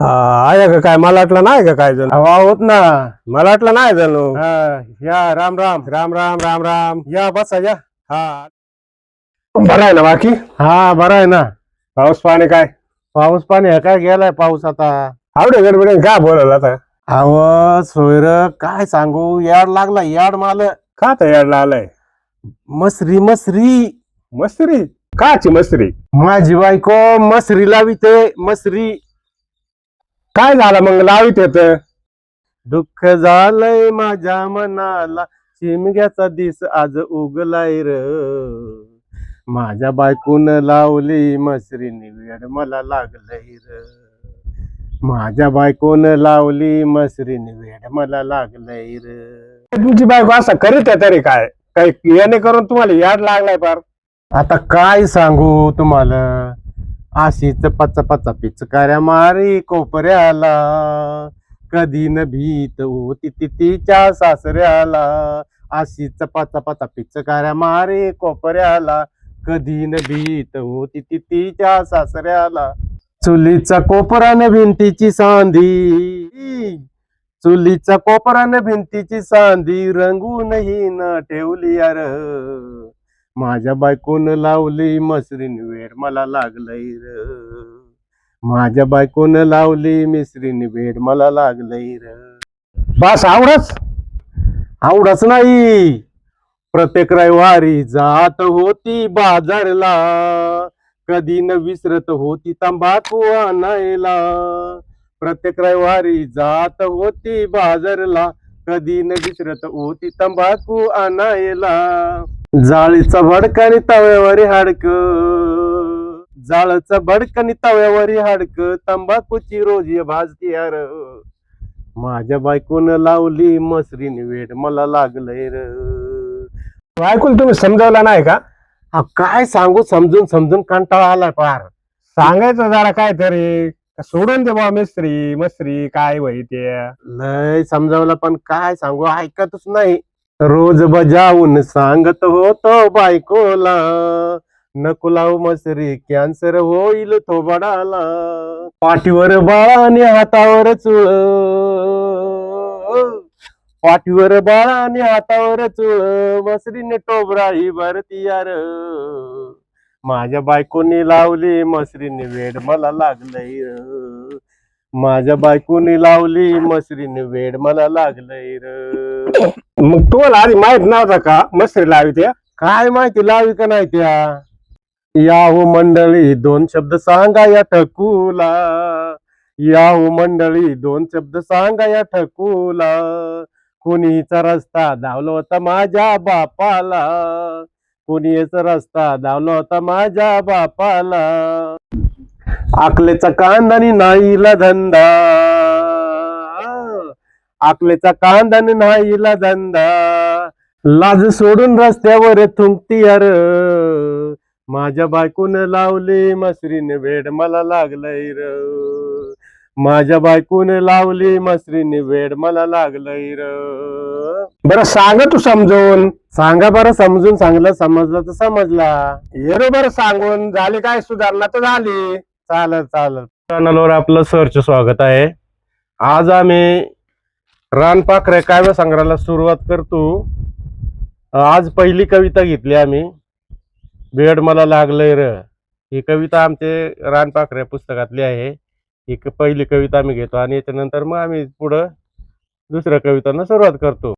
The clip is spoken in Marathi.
हा, आहे का काय? मला वाटलं नाही का काय जण? हवा होत ना. मला वाटलं नाही जणू? हा, या राम राम. राम राम राम राम. या बसा या. हा. बरं आहे ना बाकी? हा बरं आहे ना. पाऊस पाणी काय? पाऊस पाणी आहे काय गेलाय पाऊस आता? आवडे गडबडे काय बोलायला आता? अव सोयर काय सांगू? याड लागला याड माल. का तर याडला आलाय मसरी मसरी. मस्त्री काची मस्त्री माझी बायको मसरी लाविते मसरी. काय झालं मग? लावित येत. दुःख झालंय माझ्या मनाला. शिमग्याचा दिस आज उगलाय र. माझ्या बायकून लावली मसरी निवेड मला लागलंय र. माझ्या बायकोन लावली मसरी निवेड मला लागलंय र. तुमची बायको असं करीत आहे तरी काय? काय याने करून तुम्हाला याड लागलाय पार आता काय सांगू तुम्हाला? अशीच पचा पचा पिचकाऱ्या मारे कोपऱ्याला. कधी न भीत होती तिच्या सासऱ्याला. अशीच पचा पचा पिचकाऱ्या मारे कोपऱ्याला. कधी न भीत होती तिच्या सासऱ्याला. चुलीचा कोपरान भिंतीची सांधी. चुलीचा कोपरान भिंतीची सांधी. रंगूनही न ठेवली यार माझ्या बायकोन लावली मसरीन वेड मला लागलंय र. माझ्या बायकोन लावली मिसरीन वेड मला लागलंय र. बस आवडच आवडच नाही. प्रत्येक रविवारी जात होती बाजारला कधी न विसरत होती तंबाखू आणायला. प्रत्येक रविवारी जात होती बाजारला कधी न विसरत होती तंबाखू आणायला. जाळीचा भडकानी तव्यावरी हाडक. जाळचं भडकानी तव्यावरी हाडक. तंबाखूची रोजी भाजती यार माझ्या बायकोन लावली मसरीन वेड मला लागलंय र. ऐकून तुम्ही समजावला नाही का? अहो, काय सांगू समजून समजून कंटाळा आलाय पार सांगायचं जरा काय तरी सोडून दे बा मिस्त्री मस्त्री काय वही ते लय समजावलं पण काय सांगू ऐकतच नाही. रोज बजावून सांगत होतो बायकोला नको लावू मसरी कॅन्सर होईल थोबडाला पाठीवर बाळाने हातावर चुळ. पाठीवर बाळाने हातावर चुळ मसरीने टोबराही भरती यार. माझ्या बायकोनी लावली मसरीने वेड मला लागलंय. र. माझ्या बायकोनी लावली मसरीने वेड मला लागलंय र. मग तुम्हाला आधी माहीत नव्हता का मस्त्री लावी त्या? काय माहिती लावी का नाही त्या? याहो मंडळी दोन शब्द सांगा या ठकूला. याहो मंडळी दोन शब्द सांगा या ठकूला. कोणीचा रस्ता धावला होता माझ्या बापाला. कोणीचा रस्ता धावला होता माझ्या बापाला. आकलेचा कांदानी नाहीला धंदा. आकलेचा कांदन नाहीला धंदा लाज सोडून रस्त्यावर थुंकती यार. माझ्या बायकोन लावली मसरीन वेड मला लागलंय र. माझ्या बायकोन लावली मसरीन वेड मला लागलंय र. बरं सांग तू समजून. सांगा बरं समजून सांगलं समजलं तर समजला. बरोबर सांगून. झाली काय सुधारणा तर झाली. चालत चालत चॅनलवर आपलं सरचं स्वागत आहे. आज आम्ही रानपाखरे काव्य संग्रहाला सुरुवात करतो. आज पहिली कविता घेतली आम्ही. बेड मला लागलंय र. ही कविता आमचे रानपाखरे पुस्तकातली आहे. ही पहिली कविता आम्ही घेतो आणि याच्यानंतर मग आम्ही पुढं दुसऱ्या कवितांना सुरुवात करतो.